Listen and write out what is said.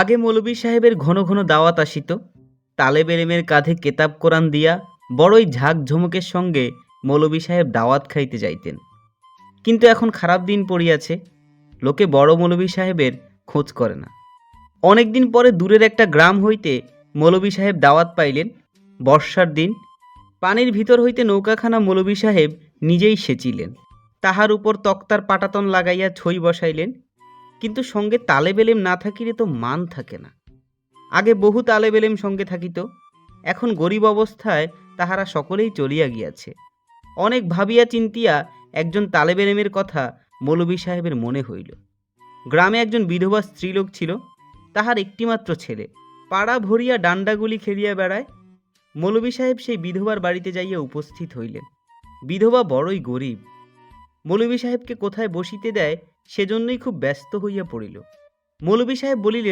আগে মৌলবী সাহেবের ঘন ঘন দাওয়াত আসিত, তালেব এলেমের কাঁধে কেতাব কোরআন দিয়া বড়ই ঝাঁক ঝমকের সঙ্গে মৌলবী সাহেব দাওয়াত খাইতে যাইতেন। কিন্তু এখন খারাপ দিন পড়িয়াছে, লোকে বড় মৌলবী সাহেবের খোঁজ করে না। অনেক দিন পরে দূরের একটা গ্রাম হইতে মৌলবী সাহেব দাওয়াত পাইলেন, বর্ষার দিন পানির ভিতর হইতে নৌকাখানা মৌলবী সাহেব নিজেই সেচিলেন, তাহার উপর তক্তার পাটাতন লাগাইয়া ছই বসাইলেন কিন্তু সঙ্গে তালেবেলেম না থাকিলে তো মান থাকে না। আগে বহু তালেবেলেম সঙ্গে থাকিত, এখন গরিব অবস্থায় তাহারা সকলেই চলিয়া গিয়াছে। অনেক ভাবিয়া চিন্তিয়া একজন তালেবেলেমের কথা মৌলবী সাহেবের মনে হইল। গ্রামে একজন বিধবা স্ত্রীলোক ছিল, তাহার একটিমাত্র ছেলে। পাড়া ভরিয়া ডান্ডাগুলি খেলিয়া বেড়ায় মৌলবী সাহেব সেই বিধবার বাড়িতে যাইয়া উপস্থিত হইলেন। বিধবা বড়ই গরিব। মৌলবী সাহেবকে কোথায় বসিতে দেয় সেজন্যই খুব ব্যস্ত হইয়া পড়িল। মৌলবী সাহেব বলিলেন